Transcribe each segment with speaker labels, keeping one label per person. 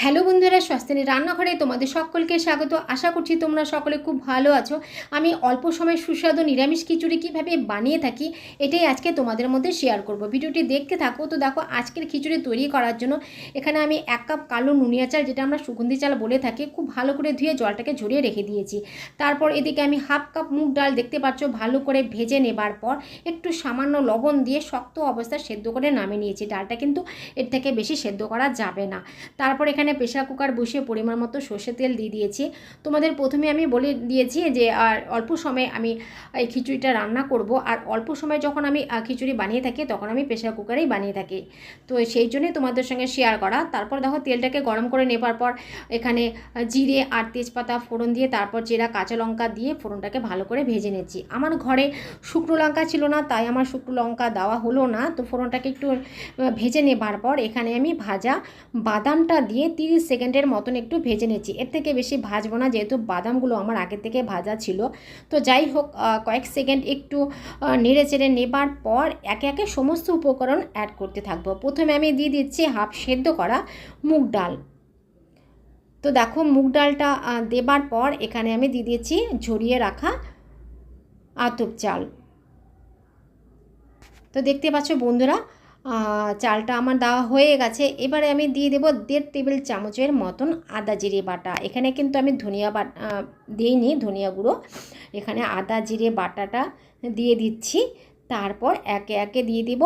Speaker 1: Hello বন্ধুরা স্বাস্থ্যনী রান্নাঘরে তোমাদের সকলকে স্বাগত। আশা করছি তোমরা সকলে খুব ভালো আছো। আমি অল্প সময় সুস্বাদু নিরামিষ খিচুড়ি কীভাবে বানিয়ে থাকি, এটাই আজকে তোমাদের মধ্যে শেয়ার করব। ভিডিওটি দেখতে থাকো। তো দেখো, আজকের খিচুড়ি তৈরি করার জন্য এখানে আমি এক কাপ কালো নুনিয়া চাল, যেটা আমরা সুগন্ধি চাল বলে থাকি, খুব ভালো করে ধুয়ে জলটাকে ঝরিয়ে রেখে দিয়েছি। তারপর এদিকে আমি হাফ কাপ মুগ ডাল দেখতে পাচ্ছ, ভালো করে ভেজে নেবার পর একটু সামান্য লবণ দিয়ে শক্ত অবস্থা সেদ্ধ করে নামিয়ে নিয়েছি। ডালটা কিন্তু এর থেকে বেশি সেদ্ধ করা যাবে না। তারপর এখানে প্রেশার কুকার বসিয়ে পরিমাণ মতো সর্ষে তেল দিয়ে দিয়েছি। তোমাদের প্রথমে আমি বলে দিয়েছি যে, আর অল্প সময়ে আমি এই খিচুড়িটা রান্না করব। আর অল্প সময়ে যখন আমি খিচুড়ি বানিয়ে থাকি, তখন আমি প্রেশার কুকারেই বানিয়ে থাকি। তো সেই জন্যই তোমাদের সঙ্গে শেয়ার করা। তারপর দেখো তেলটাকে গরম করে নেবার পর, এখানে জিরে আর তেজপাতা ফোড়ন দিয়ে তারপর জিরা, কাঁচা লঙ্কা দিয়ে ফোড়নটাকে ভালো করে ভেজে নিচ্ছি। আমার ঘরে শুকনো লঙ্কা ছিল না, তাই আমার শুকনো লঙ্কা দেওয়া হলো না। তো ফোড়নটাকে একটু ভেজে নেবার পর এখানে আমি ভাজা বাদামটা দিয়ে তিরিশ সেকেন্ডের মতন একটু ভেজে নিচ্ছি এর থেকে বেশি ভাজবো না, যেহেতু বাদামগুলো আমার আগে থেকে ভাজা ছিল। তো যাই হোক কয়েক সেকেন্ড একটু নেড়ে চেড়ে নেবার পর একে একে সমস্ত উপকরণ অ্যাড করতে থাকব। প্রথমে আমি দিয়ে দিচ্ছি হাফ সেদ্ধ করা মুগ ডাল। তো দেখো, মুগ ডালটা দেবার পর এখানে আমি দিয়ে দিয়েছি ঝরিয়ে রাখা আতপ চাল। তো দেখতে পাচ্ছ বন্ধুরা চালটা আমার দেওয়া হয়ে গেছে। এবারে আমি দিয়ে দেবো দেড় টেবিল চামচের মতন আদা জিরে বাটা। এখানে কিন্তু আমি ধনিয়া বাট দিইনি ধনিয়া গুঁড়ো। এখানে আদা জিরে বাটাটা দিয়ে দিচ্ছি। তারপর একে একে দিয়ে দিব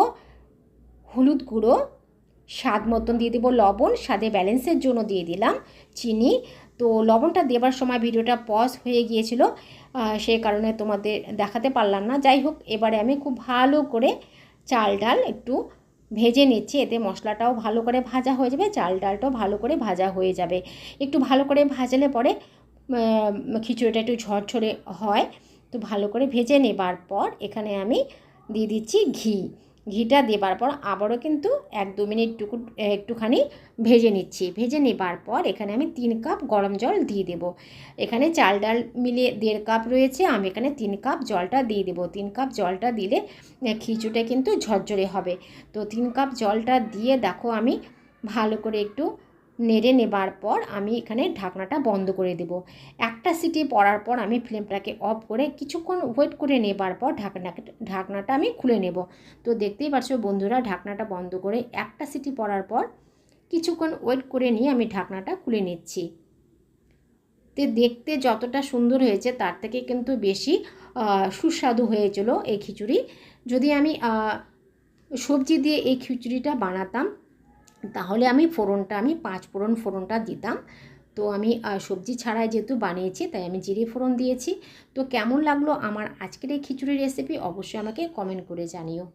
Speaker 1: হলুদ গুঁড়ো। স্বাদ মতন দিয়ে দেবো লবণ। স্বাদে ব্যালেন্সের জন্য দিয়ে দিলাম চিনি। তো লবণটা দেবার সময় ভিডিওটা পজ হয়ে গিয়েছিল। সেই কারণে তোমাদের দেখাতে পারলাম না। যাই হোক, এবারে আমি খুব ভালো করে চাল ডাল একটু ভেজে নিচ্ছি, এতে মশলাটাও ভালো করে ভাজা হয়ে যাবে, চাল ডালটাও ভালো করে ভাজা হয়ে যাবে। একটু ভালো করে ভাজলে পরে খিচুড়িটা একটু ঝরঝরে হয়, তো ভালো করে ভেজে নেবার পর এখানে আমি দিয়ে দিচ্ছি ঘি। ঘিটা দেবার পর আবারও কিন্তু এক দু মিনিট টুকু একটুখানি ভেজে নিচ্ছি। ভেজে নেবার পর এখানে আমি তিন কাপ গরম জল দিয়ে দেব। এখানে চাল ডাল মিলিয়ে দেড় কাপ রয়েছে, আমি এখানে তিন কাপ জলটা দিয়ে দেবো। তিন কাপ জলটা দিলে খিচুটা কিন্তু ঝরঝরে হবে। তো তিন কাপ জলটা দিয়ে দেখো আমি ভালো করে একটু নেড়ে নেবার পর আমি এখানে ঢাকনাটা বন্ধ করে দেব। একটা সিটি পড়ার পর আমি ফ্লেমটাকে অফ করে কিছুক্ষণ ওয়েট করে নেবার পর ঢাকনা ঢাকনাটা আমি খুলে নেব। তো দেখতেই পারছ বন্ধুরা, ঢাকনাটা বন্ধ করে একটা সিটি পড়ার পর কিছুক্ষণ ওয়েট করে নিয়ে আমি ঢাকনাটা খুলে নিচ্ছি। তো দেখতে যতটা সুন্দর হয়েছে তার থেকে কিন্তু বেশি সুস্বাদু হয়েছিল এই খিচুড়ি। যদি আমি সবজি দিয়ে এই খিচুড়িটা বানাতাম তাহলে আমি ফোড়নটা, আমি পাঁচ ফোড়ন ফোড়নটা দিতাম। তো আমি সবজি ছাড়াই যেহেতু বানিয়েছি, তাই আমি জিরে ফোড়ন দিয়েছি। তো কেমন লাগল আমার আজকের এই খিচুড়ির রেসিপি অবশ্যই আমাকে কমেন্ট করে জানিও।